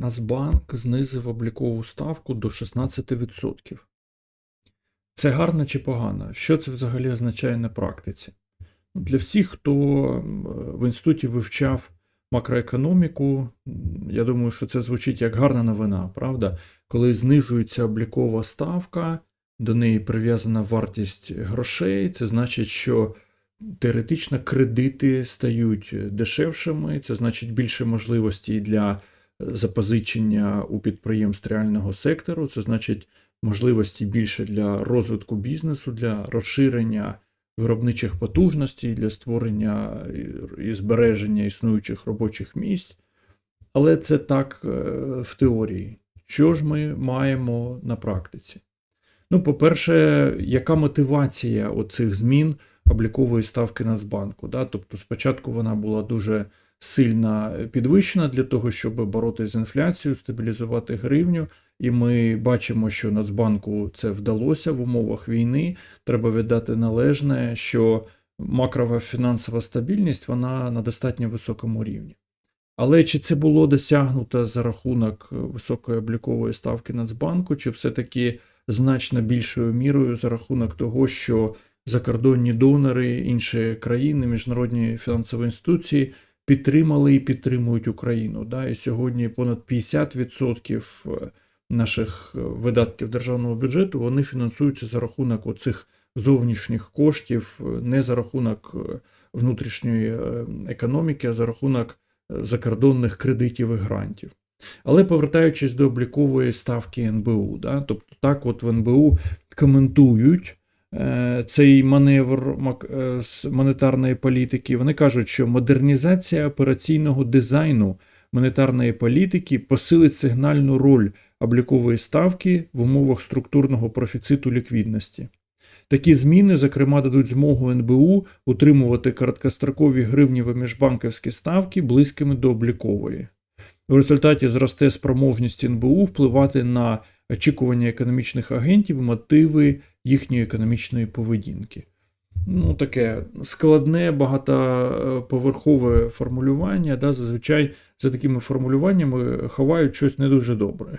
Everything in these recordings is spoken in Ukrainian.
Нацбанк знизив облікову ставку до 16%. Це гарно чи погано? Що це взагалі означає на практиці? Для всіх, хто в інституті вивчав макроекономіку, я думаю, що це звучить як гарна новина, правда? Коли знижується облікова ставка, до неї прив'язана вартість грошей, це значить, що теоретично кредити стають дешевшими, це значить більше можливостей для е, запозичення у підприємств реального сектору, це значить можливості більше для розвитку бізнесу, для розширення виробничих потужностей, для створення і- збереження існуючих робочих місць. Але це так е, в теорії. Що ж ми маємо на практиці? Ну, по-перше, яка мотивація оцих змін облікової ставки Нацбанку? Да? Тобто, спочатку вона була дуже сильно підвищена для того, щоб боротися з інфляцією, стабілізувати гривню. І ми бачимо, що Нацбанку це вдалося в умовах війни. Треба віддати належне, що макрова фінансова стабільність вона на достатньо високому рівні. Але чи це було досягнуто за рахунок високої облікової ставки Нацбанку, чи все-таки значно більшою мірою за рахунок того, що закордонні донори, інші країни, міжнародні фінансові інституції підтримали і підтримують Україну. Да? І сьогодні понад 50% наших е, видатків державного бюджету вони фінансуються за рахунок оцих зовнішніх коштів, е, не за рахунок е, внутрішньої е, економіки, а за рахунок е, закордонних кредитів і грантів. Але повертаючись до облікової ставки НБУ, да, тобто так от в НБУ коментують е, цей маневр е, монетарної політики. Вони кажуть, що модернізація операційного дизайну монетарної політики посилить сигнальну роль облікової ставки в умовах структурного профіциту ліквідності. Такі зміни, зокрема, дадуть змогу НБУ утримувати короткострокові гривнєві міжбанківські ставки близькими до облікової. В результаті зросте спроможність НБУ впливати на очікування економічних агентів мотиви їхньої економічної поведінки. Ну, таке складне, багатоповерхове формулювання. Да, зазвичай за такими формулюваннями ховають щось не дуже добре.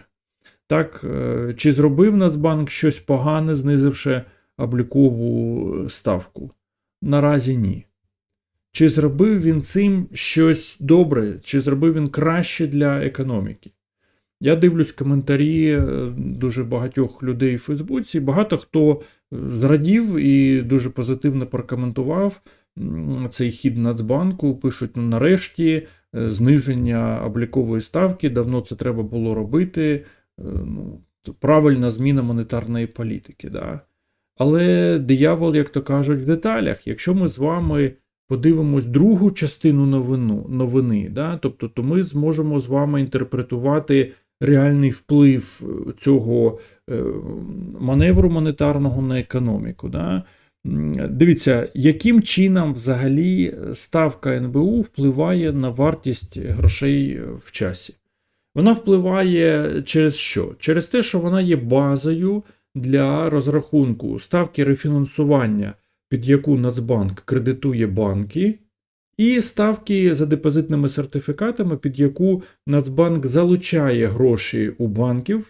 Так, е, чи зробив Нацбанк щось погане, знизивши облікову ставку? Наразі ні. Чи зробив він цим щось добре, чи зробив він краще для економіки? Я дивлюсь коментарі е, дуже багатьох людей в Фейсбуці. Багато хто е, зрадів і дуже позитивно прокоментував цей хід Нацбанку. Пишуть: ну нарешті е, зниження облікової ставки, давно це треба було робити. Ну, правильна зміна монетарної політики. Да? Але диявол, як то кажуть, в деталях. Якщо ми з вами подивимось другу частину новину, новини, да? тобто, то ми зможемо з вами інтерпретувати реальний вплив е, цього е, маневру монетарного на економіку. Да? Дивіться, яким чином взагалі ставка НБУ впливає на вартість грошей е, в часі? Вона впливає через що? Через те, що вона є базою для розрахунку ставки рефінансування, під яку Нацбанк кредитує банки, і ставки за депозитними сертифікатами, під яку Нацбанк залучає гроші у банків,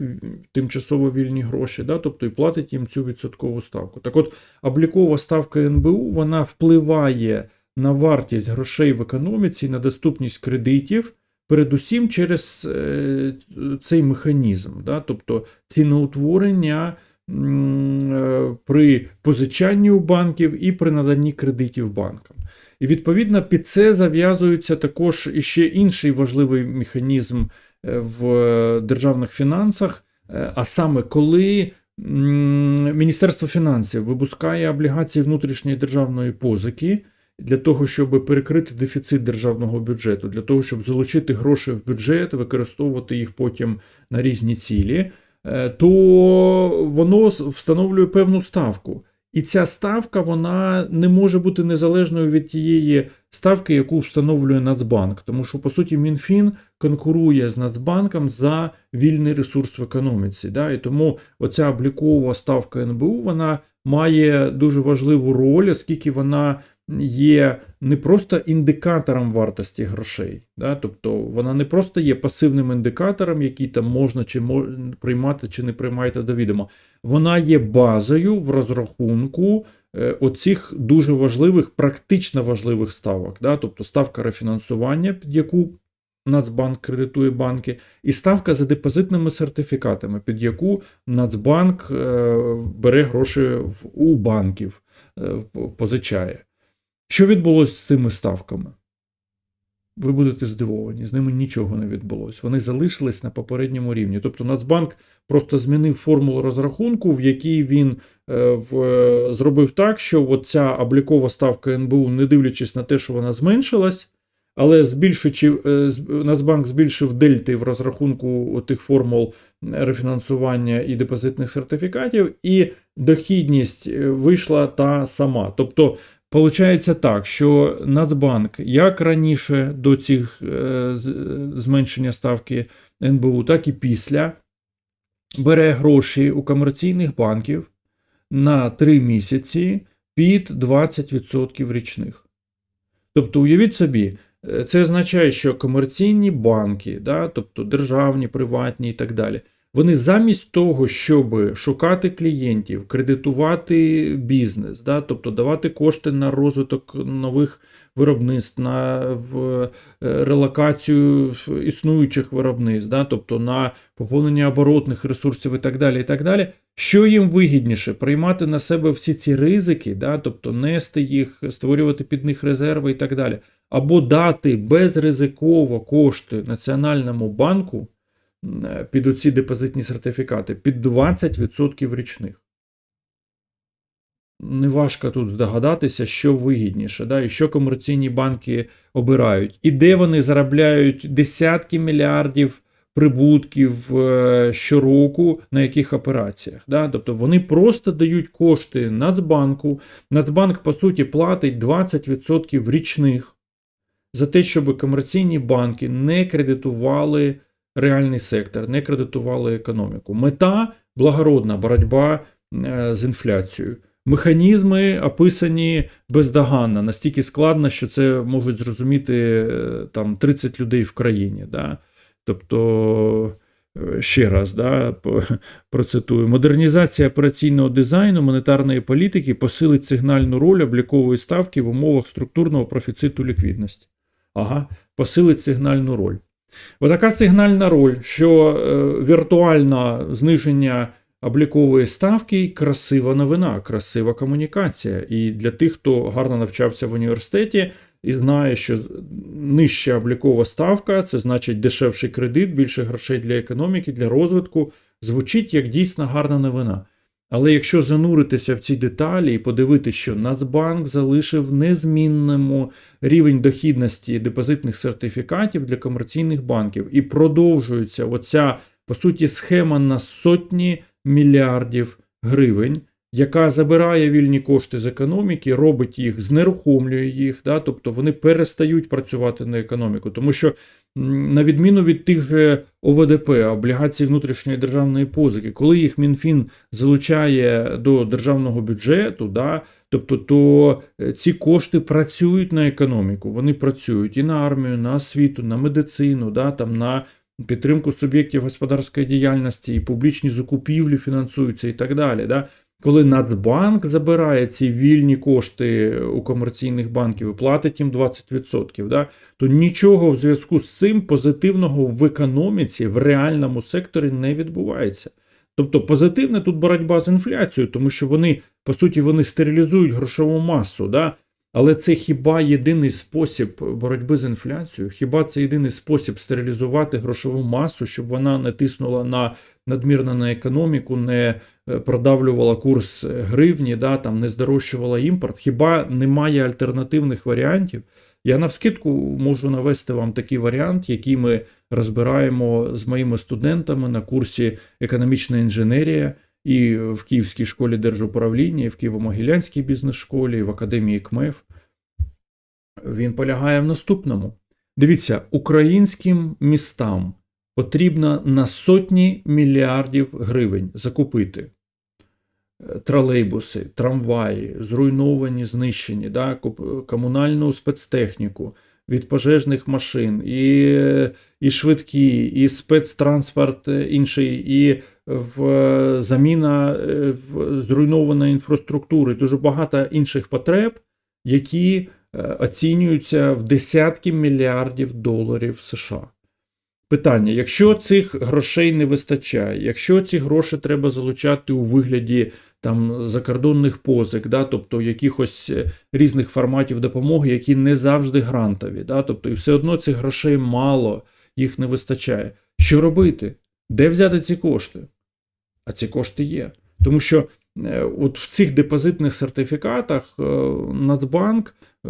тимчасово вільні гроші, да, тобто і платить їм цю відсоткову ставку. Так от, облікова ставка НБУ вона впливає на вартість грошей в економіці, на доступність кредитів. Передусім через е, цей механізм, да? тобто ціноутворення е, при позичанні у банків і при наданні кредитів банкам. І відповідно під це зав'язується також іще інший важливий механізм е, в державних фінансах, е, а саме коли Міністерство фінансів випускає облігації внутрішньої державної позики для того, щоб перекрити дефіцит державного бюджету, для того, щоб залучити гроші в бюджет, використовувати їх потім на різні цілі, е, то воно встановлює певну ставку. І ця ставка вона не може бути незалежною від тієї ставки, яку встановлює Нацбанк, тому що по суті Мінфін конкурує з Нацбанком за вільний ресурс в економіці. Да? І тому оця облікова ставка НБУ вона має дуже важливу роль, оскільки вона є не просто індикатором вартості грошей, да? тобто вона не просто є пасивним індикатором, який там можна чи мож... приймати, чи не приймати до відома. Вона є базою в розрахунку е, оцих дуже важливих, практично важливих ставок. Да? Тобто ставка рефінансування, під яку Нацбанк кредитує банки, і ставка за депозитними сертифікатами, під яку Нацбанк е, бере гроші у банків, е, позичає. Що відбулося з цими ставками? Ви будете здивовані, з ними нічого не відбулося. Вони залишились на попередньому рівні. Тобто Нацбанк просто змінив формулу розрахунку, в якій він е, в, е, зробив так, що ця облікова ставка НБУ, не дивлячись на те, що вона зменшилась, але збільшуючи, е, Нацбанк збільшив дельти в розрахунку тих формул рефінансування і депозитних сертифікатів, і дохідність е, вийшла та сама. Тобто, Получається так, що Нацбанк, як раніше до цих е, зменшення ставки НБУ, так і після, бере гроші у комерційних банків на 3 місяці під 20% річних. Тобто, уявіть собі, е, це означає, що комерційні банки, да, тобто державні, приватні і так далі, вони замість того, щоб шукати клієнтів, кредитувати бізнес, да, тобто давати кошти на розвиток нових виробництв, на в, е, релокацію існуючих виробництв, да, тобто на поповнення оборотних ресурсів і так далі. і так далі. Що їм вигідніше приймати на себе всі ці ризики, да, тобто нести їх, створювати під них резерви і так далі, або дати безризиково кошти Національному банку під оці депозитні сертифікати під 20% річних. Неважко тут здогадатися, що вигідніше, да, і що комерційні банки обирають, і де вони заробляють десятки мільярдів прибутків е, щороку на яких операціях. Да? Тобто вони просто дають кошти Нацбанку. Нацбанк, по суті, платить 20% річних за те, щоб комерційні банки не кредитували реальний сектор, не кредитували економіку. Мета благородна боротьба е, з інфляцією. Механізми описані бездоганно, настільки складно, що це можуть зрозуміти е, там 30 людей в країні. Да? Тобто, е, ще раз да, процитую: модернізація операційного дизайну монетарної політики посилить сигнальну роль облікової ставки в умовах структурного профіциту ліквідності. Ага, посилить сигнальну роль. Отака сигнальна роль, що е, віртуальне зниження облікової ставки красива новина, красива комунікація. І для тих, хто гарно навчався в університеті і знає, що нижча облікова ставка це значить дешевший кредит, більше грошей для економіки, для розвитку, звучить як дійсно гарна новина. Але якщо зануритися в ці деталі і подивитися, що Нацбанк залишив незмінному рівень дохідності депозитних сертифікатів для комерційних банків, і продовжується оця, по суті, схема на сотні мільярдів гривень, яка забирає вільні кошти з економіки, робить їх, знерухомлює їх, да? тобто вони перестають працювати на економіку, тому що на відміну від тих же ОВДП, облігацій внутрішньої державної позики, коли їх МінФін залучає до державного бюджету, да, тобто то е, ці кошти працюють на економіку, вони працюють і на армію, на освіту, на медицину, да, там, на підтримку суб'єктів господарської діяльності, і публічні закупівлі фінансуються і так далі. Да. Коли Нацбанк забирає ці вільні кошти у комерційних банків і платить їм 20%, да, то нічого в зв'язку з цим позитивного в економіці, в реальному секторі не відбувається. Тобто позитивна тут боротьба з інфляцією, тому що вони, по суті, вони стерилізують грошову масу. Да? Але це хіба єдиний спосіб боротьби з інфляцією? Хіба це єдиний спосіб стерилізувати грошову масу, щоб вона не тиснула на надмірно на економіку, не е, продавлювала курс гривні, да, там, не здорожчувала імпорт? Хіба немає альтернативних варіантів? Я навскидку можу навести вам такий варіант, який ми розбираємо з моїми студентами на курсі економічна інженерія і в Київській школі держуправління, і в Києво-Могилянській бізнес-школі, і в Академії КМЕФ. Він полягає в наступному. Дивіться, українським містам потрібно на сотні мільярдів гривень закупити е, тролейбуси, трамваї, зруйновані, знищені, да, комунальну спецтехніку від пожежних машин, і, і швидкі, і спецтранспорт інший, і в заміна е, в зруйнованої інфраструктури, дуже багато інших потреб, які е, оцінюються в десятки мільярдів доларів США. Питання: якщо цих грошей не вистачає, якщо ці гроші треба залучати у вигляді там закордонних позик, да, тобто якихось е, різних форматів допомоги, які не завжди грантові, да, тобто і все одно цих грошей мало, їх не вистачає. Що робити? Де взяти ці кошти? А ці кошти є. Тому що от в цих депозитних сертифікатах е, Нацбанк е,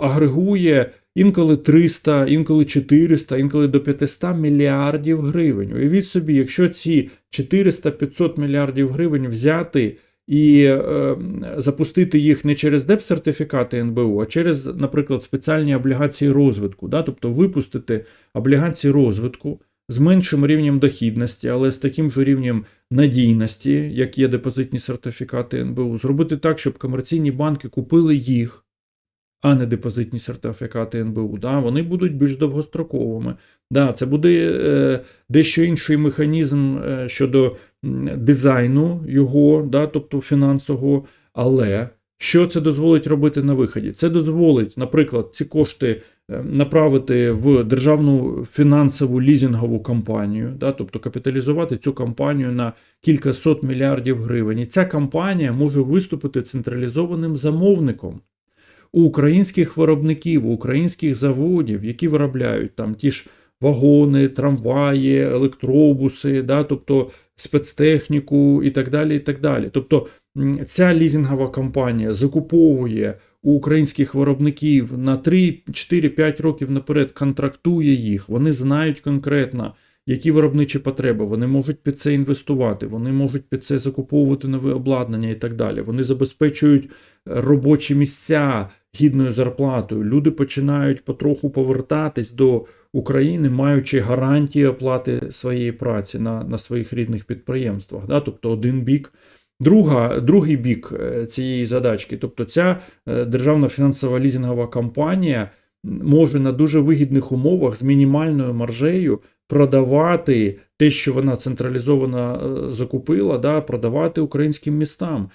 агрегує інколи 300, інколи 400, інколи до 500 мільярдів гривень. Уявіть собі, якщо ці 400-500 мільярдів гривень взяти і е, запустити їх не через депсертифікати НБУ, а через, наприклад, спеціальні облігації розвитку, да? тобто випустити облігації розвитку з меншим рівнем дохідності, але з таким же рівнем надійності, як є депозитні сертифікати НБУ, зробити так, щоб комерційні банки купили їх а не депозитні сертифікати НБУ. Да, вони будуть більш довгостроковими. Да, це буде е, дещо інший механізм е, щодо дизайну його, да, тобто фінансового. Але що це дозволить робити на виході? Це дозволить, наприклад, ці кошти е, направити в державну фінансову лізингову компанію, да, тобто капіталізувати цю компанію на кілька сот мільярдів гривень. І ця компанія може виступити централізованим замовником у українських виробників, у українських заводів, які виробляють там ті ж вагони, трамваї, електробуси, да, тобто спецтехніку і так далі. і так далі. Тобто ця лізингова компанія закуповує у українських виробників на 3, 4, 5 років наперед, контрактує їх, вони знають конкретно. Які виробничі потреби, вони можуть під це інвестувати, вони можуть під це закуповувати нове обладнання і так далі. Вони забезпечують робочі місця гідною зарплатою. Люди починають потроху повертатись до України, маючи гарантії оплати своєї праці на, на своїх рідних підприємствах. Да? Тобто один бік. Друга, другий бік е, цієї задачки, тобто ця е, державна фінансова лізингова компанія може на дуже вигідних умовах з мінімальною маржею продавати те, що вона централізовано е, закупила, да, продавати українським містам.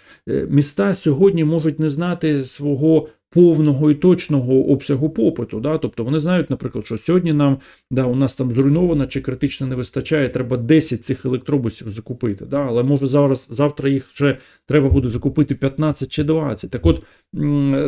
Міста сьогодні можуть не знати свого повного і точного обсягу попиту. Да? Тобто вони знають, наприклад, що сьогодні нам да, у нас там зруйновано чи критично не вистачає, треба 10 цих електробусів закупити. Да? Але може зараз завтра їх вже треба буде закупити 15 чи 20. Так от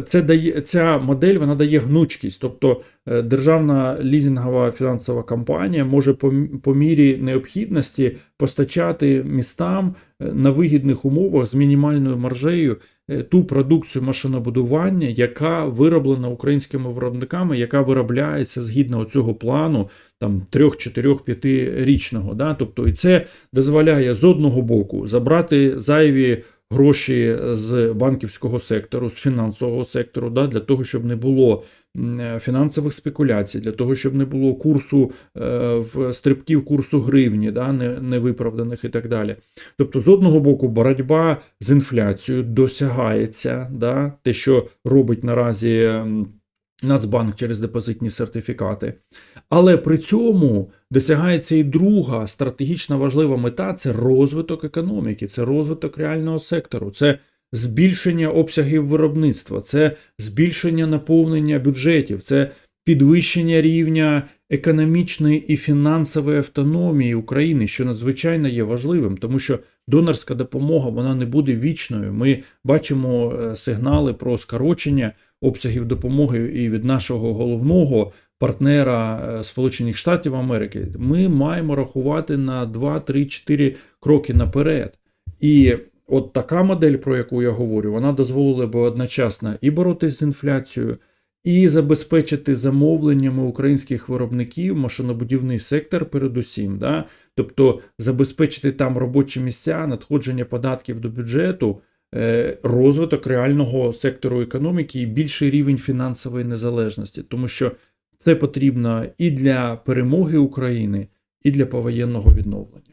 це дає ця модель вона дає гнучкість. Тобто е, державна лізингова фінансова компанія може по, по мірі необхідності постачати містам е, на вигідних умовах з мінімальною маржею ту продукцію машинобудування, яка вироблена українськими виробниками, яка виробляється згідно цього плану там 3, 4, 5 річного. Да? Тобто, і це дозволяє з одного боку забрати зайві гроші з банківського сектору, з фінансового сектору, да? для того, щоб не було е, фінансових спекуляцій, для того, щоб не було курсу е, в стрибків курсу гривні, да? не, невиправданих і так далі. Тобто, з одного боку, боротьба з інфляцією досягається, да? те, що робить наразі Нацбанк через депозитні сертифікати. Але при цьому досягається і друга стратегічна важлива мета це розвиток економіки, це розвиток реального сектору, це збільшення обсягів виробництва, це збільшення наповнення бюджетів, це підвищення рівня економічної і фінансової автономії України, що надзвичайно є важливим, тому що донорська допомога вона не буде вічною. Ми бачимо е, сигнали про скорочення обсягів допомоги і від нашого головного партнера е, Сполучених Штатів Америки. Ми маємо рахувати на 2, 3, 4 кроки наперед. І от така модель, про яку я говорю, вона дозволила би одночасно і боротися з інфляцією, і забезпечити замовленнями українських виробників машинобудівний сектор, передусім, да? тобто забезпечити там робочі місця, надходження податків до бюджету, розвиток реального сектору економіки і більший рівень фінансової незалежності, тому що це потрібно і для перемоги України, і для повоєнного відновлення.